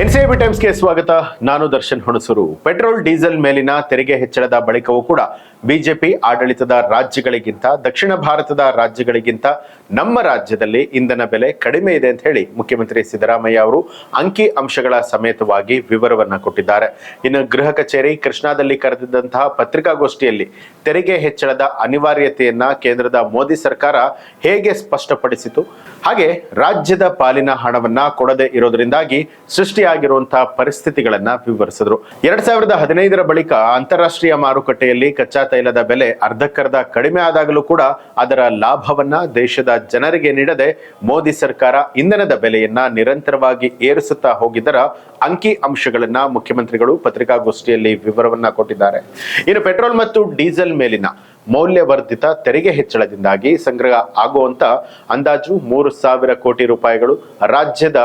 NCB ಟೈಮ್ಸ್ಗೆ ಸ್ವಾಗತ. ನಾನು Darshan Hunsur. Petrol diesel ಮೇಲಿನ ತೆರಿಗೆ ಹೆಚ್ಚಳದ ಬಳಿಕವೂ ಕೂಡ ಬಿಜೆಪಿ ಆಡಳಿತದ ರಾಜ್ಯಗಳಿಗಿಂತ, ದಕ್ಷಿಣ ಭಾರತದ ರಾಜ್ಯಗಳಿಗಿಂತ ನಮ್ಮ ರಾಜ್ಯದಲ್ಲಿ ಇಂಧನ ಬೆಲೆ ಕಡಿಮೆ ಇದೆ ಅಂತ ಹೇಳಿ ಮುಖ್ಯಮಂತ್ರಿ ಸಿದ್ದರಾಮಯ್ಯ ಅವರು ಅಂಕಿ ಅಂಶಗಳ ಸಮೇತವಾಗಿ ವಿವರವನ್ನ ಕೊಟ್ಟಿದ್ದಾರೆ. ಇನ್ನು ಗೃಹ ಕಚೇರಿ, ಕೃಷ್ಣಾದಲ್ಲಿ ಕರೆದಿದ್ದಂತಹ ಪತ್ರಿಕಾಗೋಷ್ಠಿಯಲ್ಲಿ ತೆರಿಗೆ ಹೆಚ್ಚಳದ ಅನಿವಾರ್ಯತೆಯನ್ನ ಕೇಂದ್ರದ ಮೋದಿ ಸರ್ಕಾರ ಹೇಗೆ ಸ್ಪಷ್ಟಪಡಿಸಿತು? ಹಾಗೆ ರಾಜ್ಯದ ಪಾಲಿನ ಹಣವನ್ನ ಕೊಡದೆ ಇರೋದ್ರಿಂದಾಗಿ ಸೃಷ್ಟಿಯಾಗಿರುವಂತಹ ಪರಿಸ್ಥಿತಿಗಳನ್ನ ವಿವರಿಸಿದ್ರು. ಎರಡ್ ಸಾವಿರದ ಹದಿನೈದರ ಬಳಿಕ ಅಂತಾರಾಷ್ಟ್ರೀಯ ಮಾರುಕಟ್ಟೆಯಲ್ಲಿ ಕಚ್ಚಾ ತೈಲದ ಬೆಲೆ ಅರ್ಧಕ್ಕರ್ಧ ಕಡಿಮೆ ಆದಾಗಲೂ ಕೂಡ ಅದರ ಲಾಭವನ್ನ ದೇಶದ ಜನರಿಗೆ ನೀಡದೆ ಮೋದಿ ಸರ್ಕಾರ ಇಂಧನದ ಬೆಲೆಯನ್ನ ನಿರಂತರವಾಗಿ ಏರಿಸುತ್ತಾ ಹೋಗಿದ್ದರ ಅಂಕಿ ಅಂಶಗಳನ್ನ ಮುಖ್ಯಮಂತ್ರಿಗಳು ಪತ್ರಿಕಾಗೋಷ್ಠಿಯಲ್ಲಿ ವಿವರವನ್ನ ಕೊಟ್ಟಿದ್ದಾರೆ. ಇನ್ನು ಪೆಟ್ರೋಲ್ ಮತ್ತು ಡೀಸೆಲ್ ಮೇಲಿನ ಮೌಲ್ಯವರ್ಧಿತ ತೆರಿಗೆ ಹೆಚ್ಚಳದಿಂದಾಗಿ ಸಂಗ್ರಹ ಆಗುವಂತ ಅಂದಾಜು ಮೂರು ಸಾವಿರ ಕೋಟಿ ರೂಪಾಯಿಗಳು ರಾಜ್ಯದ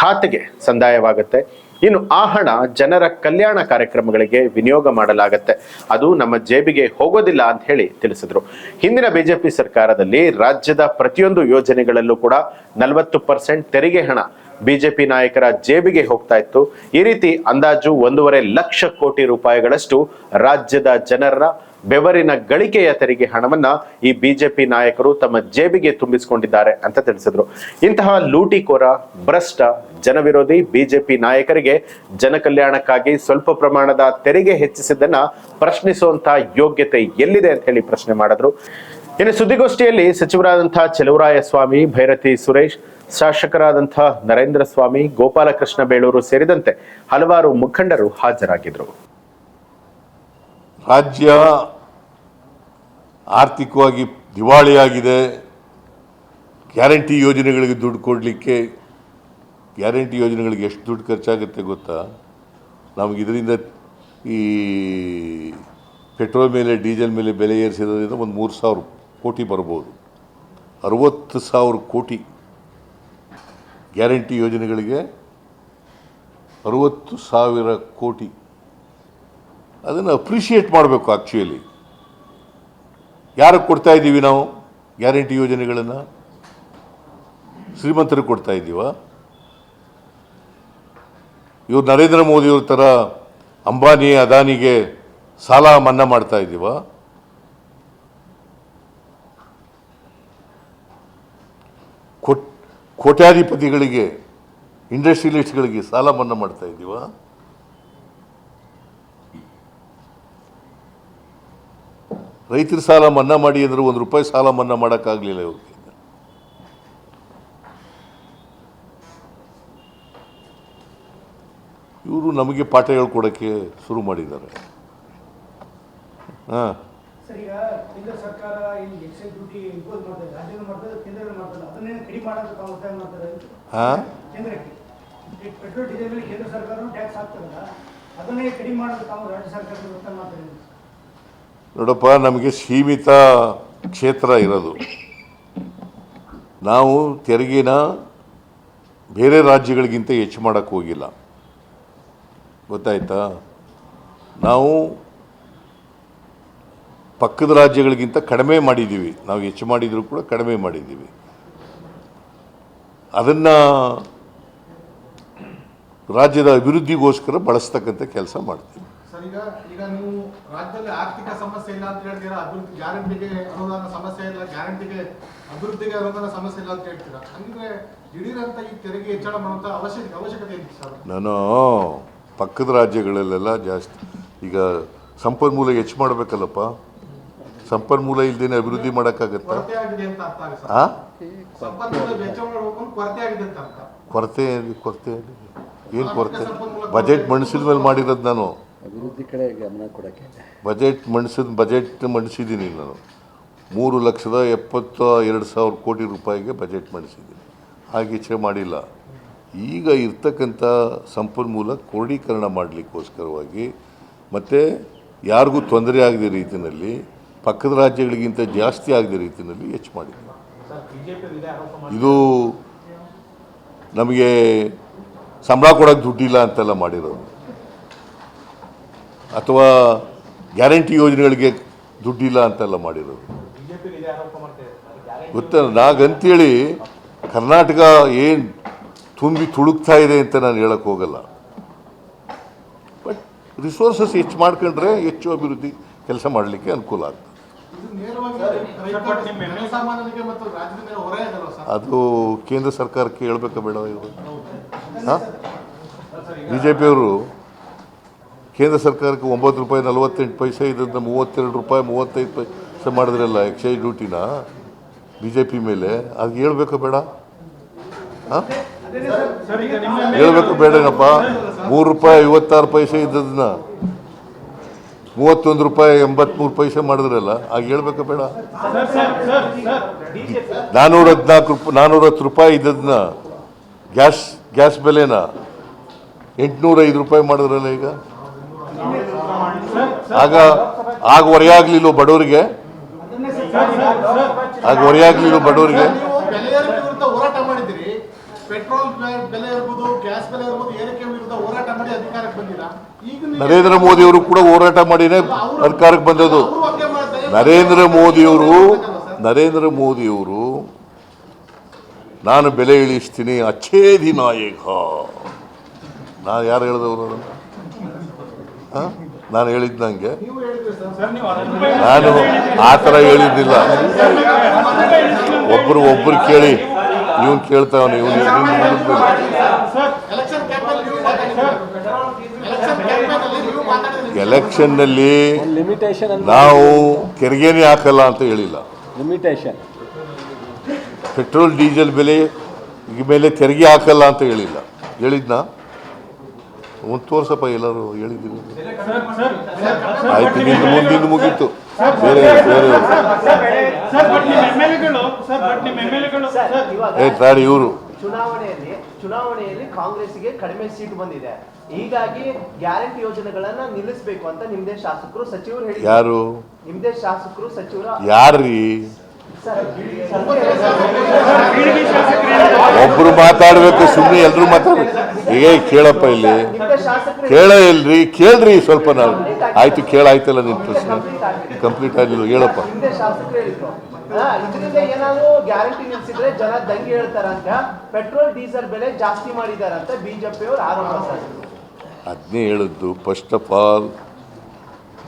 ಖಾತೆಗೆ ಸಂದಾಯವಾಗುತ್ತೆ. ಇನ್ನು ಆ ಹಣ ಜನರ ಕಲ್ಯಾಣ ಕಾರ್ಯಕ್ರಮಗಳಿಗೆ ವಿನಿಯೋಗ ಮಾಡಲಾಗತ್ತೆ. ಅದು ನಮ್ಮ ಜೇಬಿಗೆ ಹೋಗೋದಿಲ್ಲ ಅಂತ ಹೇಳಿ ತಿಳಿಸಿದ್ರು. ಹಿಂದಿನ ಬಿಜೆಪಿ ಸರ್ಕಾರದಲ್ಲಿ ರಾಜ್ಯದ ಪ್ರತಿಯೊಂದು ಯೋಜನೆಗಳಲ್ಲೂ ಕೂಡ ನಲವತ್ತು ಪರ್ಸೆಂಟ್ ತೆರಿಗೆ ಹಣ ಬಿಜೆಪಿ ನಾಯಕರ ಜೇಬಿಗೆ ಹೋಗ್ತಾ ಇತ್ತು. ಈ ರೀತಿ ಅಂದಾಜು ಒಂದೂವರೆ ಲಕ್ಷ ಕೋಟಿ ರೂಪಾಯಿಗಳಷ್ಟು ರಾಜ್ಯದ ಜನರ ಬೆವರಿನ ಗಳಿಕೆಯ ತೆರಿಗೆ ಹಣವನ್ನ ಈ ಬಿಜೆಪಿ ನಾಯಕರು ತಮ್ಮ ಜೇಬಿಗೆ ತುಂಬಿಸಿಕೊಂಡಿದ್ದಾರೆ ಅಂತ ತಿಳಿಸಿದ್ರು. ಇಂತಹ ಲೂಟಿಕೋರ, ಭ್ರಷ್ಟ ಜನವಿರೋಧಿ ಬಿಜೆಪಿ ನಾಯಕರಿಗೆ ಜನಕಲ್ಯಾಣಕ್ಕಾಗಿ ಸ್ವಲ್ಪ ಪ್ರಮಾಣದ ತೆರಿಗೆ ಹೆಚ್ಚಿಸಿದ್ದನ್ನ ಪ್ರಶ್ನಿಸುವಂತಹ ಯೋಗ್ಯತೆ ಎಲ್ಲಿದೆ ಅಂತ ಹೇಳಿ ಪ್ರಶ್ನೆ ಮಾಡಿದ್ರು. ಇನ್ನು ಸುದ್ದಿಗೋಷ್ಠಿಯಲ್ಲಿ ಸಚಿವರಾದಂತಹ ಚೆಲುವರಾಯ ಸ್ವಾಮಿ ಭೈರತಿ ಸುರೇಶ್ ಶಾಸಕರಾದಂತಹ ನರೇಂದ್ರ ಸ್ವಾಮಿ, ಗೋಪಾಲಕೃಷ್ಣ ಬೇಳೂರು ಸೇರಿದಂತೆ ಹಲವಾರು ಮುಖಂಡರು ಹಾಜರಾಗಿದ್ದರು. ರಾಜ್ಯ ಆರ್ಥಿಕವಾಗಿ ದಿವಾಳಿಯಾಗಿದೆ. ಗ್ಯಾರಂಟಿ ಯೋಜನೆಗಳಿಗೆ ದುಡ್ಡು ಕೊಡಲಿಕ್ಕೆ ಗ್ಯಾರಂಟಿ ಯೋಜನೆಗಳಿಗೆ ಎಷ್ಟು ದುಡ್ಡು ಖರ್ಚಾಗುತ್ತೆ ಗೊತ್ತಾ? ನಮಗೆ ಇದರಿಂದ ಈ ಪೆಟ್ರೋಲ್ ಮೇಲೆ, ಡೀಸೆಲ್ ಮೇಲೆ ಬೆಲೆ ಏರಿಸಿದ್ರಿಂದ ಒಂದು ಮೂರು ಸಾವಿರ ಕೋಟಿ ಬರ್ಬೋದು. ಅರವತ್ತು ಸಾವಿರ ಕೋಟಿ ಗ್ಯಾರಂಟಿ ಯೋಜನೆಗಳಿಗೆ ಅರುವತ್ತು ಸಾವಿರ ಕೋಟಿ. ಅದನ್ನು ಅಪ್ರಿಷಿಯೇಟ್ ಮಾಡಬೇಕು ಆ್ಯಕ್ಚುಯಲಿ ಯಾರಿಗೆ ಕೊಡ್ತಾ ಇದ್ದೀವಿ ನಾವು? ಗ್ಯಾರಂಟಿ ಯೋಜನೆಗಳನ್ನು? ಶ್ರೀಮಂತರಿಗೆ ಕೊಡ್ತಾ ಇದ್ದೀವ ಇವ್ರು ನರೇಂದ್ರ ಮೋದಿಯವ್ರ ಥರ ಅಂಬಾನಿ ಅದಾನಿಗೆ ಸಾಲ ಮನ್ನಾ ಮಾಡ್ತಾ ಇದ್ದೀವ ಕೋಟ್ ಕೋಟ್ಯಾಧಿಪತಿಗಳಿಗೆ, ಇಂಡಸ್ಟ್ರಿಯಲಿಸ್ಟ್ಗಳಿಗೆ ಸಾಲ ಮನ್ನಾ ಮಾಡ್ತಾ ಇದ್ದೀವಾ ರೈತರ ಸಾಲ ಮನ್ನಾ ಮಾಡಿ ಅಂದ್ರೆ ಒಂದು ರೂಪಾಯಿ ಸಾಲ ಮನ್ನಾ ಮಾಡೋಕ್ಕಾಗಲಿಲ್ಲ ಇವ್ರಿಗೆ. ಇವರು ನಮಗೆ ಪಾಠ ಹೇಳ್ಕೊಡೋಕ್ಕೆ ಶುರು ಮಾಡಿದ್ದಾರೆ. ಹಾಂ. ಕೇಂದ್ರ ಸರ್ಕಾರ ಇಲ್ಲಿ ಎಕ್ಸೈಸ್ ಡ್ಯೂಟಿ ಇಂಪೋಸ್ ಮಾಡ್ತಾರೆ ರಾಜ್ಯದ ಮಾಡ್ತಾರೆ ಕೇಂದ್ರ ಮಾಡ್ತಾರೆ ಅದನ್ನೇ ಕಡಿಮೆ ಮಾಡೋದು ತಾವು ಒತ್ತಾಯ ಮಾಡ್ತಾರೆ ಹಾಂ? ಕೇಂದ್ರಕ್ಕೆ. ಈ ಪೆಟ್ರೋಲ್ ಡೀಸೆಲ್ ಮೇಲೆ ಕೇಂದ್ರ ಸರ್ಕಾರ ಟ್ಯಾಕ್ಸ್ ಹಾಕ್ತಾರಲ್ಲ ಅದನ್ನೇ ಕಡಿಮೆ ಮಾಡೋದು ತಾವು ರಾಜ್ಯ ಸರ್ಕಾರದ ಒತ್ತಾಯ ಮಾಡ್ತಾರೆ ನೋಡಪ್ಪ ನಮಗೆ ಸೀಮಿತ ಕ್ಷೇತ್ರ ಇರೋದು. ನಾವು ತೆರಿಗೆನ ಬೇರೆ ರಾಜ್ಯಗಳಿಗಿಂತ ಹೆಚ್ಚು ಮಾಡೋಕ್ಕೋಗಿಲ್ಲ ಗೊತ್ತಾಯ್ತಾ? ನಾವು ಪಕ್ಕದ ರಾಜ್ಯಗಳಿಗಿಂತ ಕಡಿಮೆ ಮಾಡಿದ್ದೀವಿ. ನಾವು ಹೆಚ್ಚು ಮಾಡಿದರೂ ಕೂಡ ಕಡಿಮೆ ಮಾಡಿದ್ದೀವಿ. ಅದನ್ನು ರಾಜ್ಯದ ಅಭಿವೃದ್ಧಿಗೋಸ್ಕರ ಬಳಸ್ತಕ್ಕಂಥ ಕೆಲಸ ಮಾಡ್ತೀವಿ. ಸರ್ ಈಗ ಈಗ ನೀವು ರಾಜ್ಯದಲ್ಲಿ ಆರ್ಥಿಕ ಸಮಸ್ಯೆ ಇಲ್ಲ ಅಂತ ಹೇಳ್ತೀರಾ? ಅಭಿವೃದ್ಧಿ ಗ್ಯಾರಂಟಿಗೆ ಅನುದಾನ ಸಮಸ್ಯೆ ಇಲ್ಲ ಗ್ಯಾರಂಟಿಗೆ ಅಭಿವೃದ್ಧಿಗೆ ಅನುದಾನ ಸಮಸ್ಯೆ ಇಲ್ಲ ಅಂತ ಹೇಳ್ತೀರಾ? ಹಂಗಿದ್ರೆ ದಿಢೀರಂತ ಈ ತೆರಿಗೆ ಹೆಚ್ಚಳ ಮಾಡುವಂತ ಅವಶ್ಯಕ ಅವಶ್ಯಕತೆ ಇದೆ ಸರ್? ನಾನು ಪಕ್ಕದ ರಾಜ್ಯಗಳಲ್ಲೆಲ್ಲ ಜಾಸ್ತಿ ಈಗ ಸಂಪನ್ಮೂಲ ಹೆಚ್ಚು ಮಾಡಬೇಕಲ್ಲಪ್ಪ. ಸಂಪನ್ಮೂಲ ಇಲ್ದೇನೆ ಅಭಿವೃದ್ಧಿ ಮಾಡೋಕ್ಕಾಗತ್ತಾ? ಅಂತ ಕೊರತೆ ಕೊರತೆ ಏನು ಕೊರತೆ? ಬಜೆಟ್ ಮಂಡಿಸಿದ ಮೇಲೆ ಮಾಡಿರೋದು ನಾನು. ಅಭಿವೃದ್ಧಿ ಕಡೆ ಗಮನ ಕೊಡೋಕ್ಕೆ. ಬಜೆಟ್ ಮಂಡಿಸಿದ ಬಜೆಟ್ ಮಂಡಿಸಿದ್ದೀನಿ ನಾನು. ಮೂರು ಲಕ್ಷದ ಎಪ್ಪತ್ತ ಎರಡು ಸಾವಿರ ಕೋಟಿ ರೂಪಾಯಿಗೆ ಬಜೆಟ್ ಮಂಡಿಸಿದ್ದೀನಿ ಹಾಗೆ ಹೆಚ್ಚೆ ಮಾಡಿಲ್ಲ. ಈಗ ಇರ್ತಕ್ಕಂಥ ಸಂಪನ್ಮೂಲ ಕ್ರೋಢೀಕರಣ ಮಾಡಲಿಕ್ಕೋಸ್ಕರವಾಗಿ ಮತ್ತು ಯಾರಿಗೂ ತೊಂದರೆ ಆಗದ ರೀತಿಯಲ್ಲಿ ಪಕ್ಕದ ರಾಜ್ಯಗಳಿಗಿಂತ ಜಾಸ್ತಿ ಆಗದ ರೀತಿಯಲ್ಲಿ ಹೆಚ್ಚು ಮಾಡಿದ್ದೀನಿ ಇದು ನಮಗೆ ಸಂಬಳ ಕೊಡೋಕ್ಕೆ ದುಡ್ಡಿಲ್ಲ ಅಂತೆಲ್ಲ ಮಾಡಿರೋದು ಅಥವಾ ಗ್ಯಾರಂಟಿ ಯೋಜನೆಗಳಿಗೆ ದುಡ್ಡಿಲ್ಲ ಅಂತೆಲ್ಲ ಮಾಡಿರೋದು ಗೊತ್ತ ನಾಗಂತೇಳಿ ಕರ್ನಾಟಕ ಏನು ತುಂಬಿ ತುಳುಕ್ತಾ ಇದೆ ಅಂತ ನಾನು ಹೇಳಕ್ಕೆ ಹೋಗಲ್ಲ. ಬಟ್ ರಿಸೋರ್ಸಸ್ ಹೆಚ್ಚು ಮಾಡ್ಕೊಂಡ್ರೆ ಹೆಚ್ಚು ಅಭಿವೃದ್ಧಿ ಕೆಲಸ ಮಾಡಲಿಕ್ಕೆ ಅನುಕೂಲ ಆಗ್ತದೆ. ಅದು ಕೇಂದ್ರ ಸರ್ಕಾರಕ್ಕೆ ಹೇಳ್ಬೇಕಾ ಬೇಡ ಇವರು ಹಾಂ? ಬಿ ಜೆ ಪಿಯವರು ಕೇಂದ್ರ ಸರ್ಕಾರಕ್ಕೆ ಒಂಬತ್ತು ರೂಪಾಯಿ ನಲವತ್ತೆಂಟು ಪೈಸೆ ಇದನ್ನು ಮೂವತ್ತೆರಡು ರೂಪಾಯಿ ಮೂವತ್ತೈದು ಪೈಸೆ ಮಾಡಿದ್ರಲ್ಲ ಎಕ್ಸೈಸ್ ಡ್ಯೂಟಿನ ಬಿ ಜೆ ಪಿ ಮೇಲೆ? ಅದು ಹೇಳ್ಬೇಕಾ ಬೇಡ? ಹಾಂ? ಹೇಳ್ಬೇಕು ಬೇಡನಪ್ಪ ಮೂರು ರೂಪಾಯಿ ಐವತ್ತಾರು ಪೈಸೆ ಇದ್ದದನ್ನ ಮೂವತ್ತೊಂದು ರೂಪಾಯಿ, ಎಂಬತ್ಮೂರು ಪೈಸೆ ಮಾಡಿದ್ರಲ್ಲ ಆಗ ಹೇಳ್ಬೇಕು ಬೇಡ? ನಾನ್ನೂರ ಹದಿನಾಲ್ಕು ರೂಪಾಯಿ ನಾನ್ನೂರ ಹತ್ತು ರೂಪಾಯಿ ಇದ್ದದನ್ನ ಗ್ಯಾಸ್ ಗ್ಯಾಸ್ ಬೆಲೆನ ಎಂಟುನೂರ ಐದು ರೂಪಾಯಿ ಮಾಡಿದ್ರಲ್ಲ ಈಗ? ಆಗ ಆಗ ಹೊರೆಯಾಗ್ಲಿಲ್ಲ ಬಡವರಿಗೆ? ಆಗ ಹೊರೆಯಾಗ್ಲಿಲ್ಲ ಬಡವರಿಗೆ? ಪೆಟ್ರೋಲ್ ಬೆಲೆ ಇರ್ಬೋದು ಗ್ಯಾಸ್ ಬೆಲೆ ಇರ್ಬೋದು ಏರಿಕೆ ವಿರುದ್ಧ ಹೋರಾಟ ಮಾಡಿ ಅಧಿಕಾರಕ್ಕೆ ಬಂದಿಲ್ಲ. ನರೇಂದ್ರ ಮೋದಿಯವರು ಕೂಡ ಹೋರಾಟ ಮಾಡಿನೇ ಅಧಿಕಾರಕ್ಕೆ ಬಂದದ್ದು. ನರೇಂದ್ರ ಮೋದಿಯವರು ನರೇಂದ್ರ ಮೋದಿಯವರು ನಾನು ಬೆಲೆ ಇಳಿಸ್ತೀನಿ ಅಚ್ಛೇದಿ ನಾಯಕ. ನಾನು ಯಾರು ಹೇಳಿದವರು ಅದನ್ನು? ನಾನು ಹೇಳಿದ್ದು ನನಗೆ ನೀವು ಹೇಳಿದ್ರಿ ಸರ್. ನಾನು ಆ ಥರ ಹೇಳಿದ್ದಿಲ್ಲ. ಒಬ್ಬರು ಒಬ್ಬರು ಕೇಳಿ. ಇವನು ಕೇಳ್ತಾವನು ಇವನು ಎಲೆಕ್ಷನ್ನಲ್ಲಿ ಲಿಮಿಟೇಷನ್ ಅಂತ ನಾವು ತೆರಿಗೆನೇ ಹಾಕಲ್ಲ ಅಂತ ಹೇಳಿಲ್ಲ ಲಿಮಿಟೇಷನ್ ಪೆಟ್ರೋಲ್ ಡೀಸೆಲ್ ಬೆಲೆ ಈ ಮೇಲೆ ತೆರಿಗೆ ಹಾಕಲ್ಲ ಅಂತ ಹೇಳಿಲ್ಲ ಹೇಳಿದ್ನಾ ಒಂದು ತೋರ್ಸಪ್ಪ ಎಲ್ಲರೂ ಹೇಳಿದ್ದೀನಿ ಆಯ್ತು ನಿಂದು ಮುಂದಿನ ಮುಗೀತು ಬೇರೆ ಬೇರೆ ಸರ್ ಬಟ್ ನಿಮ್ಮ ಎಂ ಸರ್ ಬಟ್ ನಿಮ್ಮ ಎಂ ಎಲ್ ಎಗಳು ಸರ್ ಇವಾಗ ಏ ತಾಡಿ ಇವರು. ಚುನಾವಣೆಯಲ್ಲಿ ಚುನಾವಣೆಯಲ್ಲಿ ಕಾಂಗ್ರೆಸ್ಗೆ ಕಡಿಮೆ ಸೀಟ್ ಬಂದಿದೆ. ಹೀಗಾಗಿ ಗ್ಯಾರಂಟಿ ಯೋಜನೆಗಳನ್ನ ನಿಲ್ಲಿಸಬೇಕು ಅಂತ ನಿಮ್ದೇ ಶಾಸಕರು ಸಚಿವರು ಹೇಳಿ ಯಾರು? ನಿಮ್ದೇ ಶಾಸಕರು ಸಚಿವರ ಯಾರ್ರೀ? ಸರ್, ಒಬ್ರು ಮಾತಾಡ್ಬೇಕು ಸುಮ್ಮನೆ ಎಲ್ರು ಮಾತಾಡ್ಬೇಕು. ಏ ಕೇಳಪ್ಪ ಇಲ್ಲಿ. ಕೇಳ ಇಲ್ರಿ ಕೇಳ್ರಿ ಸ್ವಲ್ಪ ನಾವು ಆಯ್ತು ಕೇಳಾಯ್ತಲ್ಲ ನಿನ್ ಪ್ರಶ್ನೆ. ಕಂಪ್ಲೀಟ್ ಆಗಿಲ್ಲ ಹೇಳಪ್ಪ. ನಿಮ್ದೇ ಶಾಸಕರು ಹೇಳಿದ್ರು ಹಾ, ಇದರಿಂದ ಏನಾದ್ರು ಗ್ಯಾರಂಟಿ ನಿಲ್ಸಿದ್ರೆ ಜನ ದಂಗೆ ಹೇಳ್ತಾರಂತ ಪೆಟ್ರೋಲ್ ಡೀಸೆಲ್ ಬೆಲೆ ಜಾಸ್ತಿ ಮಾಡಿದಾರಂತ ಬಿಜೆಪಿ ಅವರು ಆರೋಪ ಸರ್ ಅದನ್ನೇ ಹೇಳಿದ್ದು first of all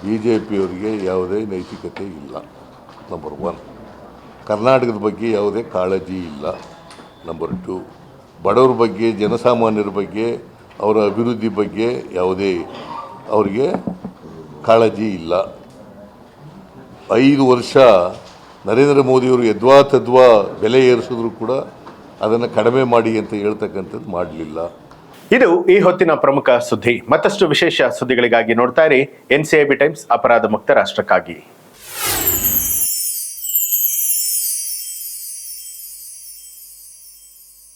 B J ಪಿಯವರಿಗೆ ಯಾವುದೇ ನೈತಿಕತೆ ಇಲ್ಲ ನಂಬರ್ ಒನ್ ಕರ್ನಾಟಕದ ಬಗ್ಗೆ ಯಾವುದೇ ಕಾಳಜಿ ಇಲ್ಲ ನಂಬರ್ ಟು ಬಡವ್ರ ಬಗ್ಗೆ ಜನಸಾಮಾನ್ಯರ ಬಗ್ಗೆ ಅವರ ಅಭಿವೃದ್ಧಿ ಬಗ್ಗೆ ಯಾವುದೇ ಅವರಿಗೆ ಕಾಳಜಿ ಇಲ್ಲ. ಐದು ವರ್ಷ ನರೇಂದ್ರ ಮೋದಿಯವರು ಯದ್ವಾ ತದ್ವಾ ಬೆಲೆ ಏರಿಸಿದ್ರು ಕೂಡ ಅದನ್ನು ಕಡಿಮೆ ಮಾಡಿ ಅಂತ ಹೇಳ್ತಕ್ಕಂಥದ್ದು ಮಾಡಲಿಲ್ಲ. ಇದು ಈ ಹೊತ್ತಿನ ಪ್ರಮುಖ ಸುದ್ದಿ. ಮತ್ತಷ್ಟು ವಿಶೇಷ ಸುದ್ದಿಗಳಿಗಾಗಿ ನೋಡ್ತಾ ಇರಿ N C I B Times ಅಪರಾಧ ಮುಕ್ತ ರಾಷ್ಟ್ರಕ್ಕಾಗಿ.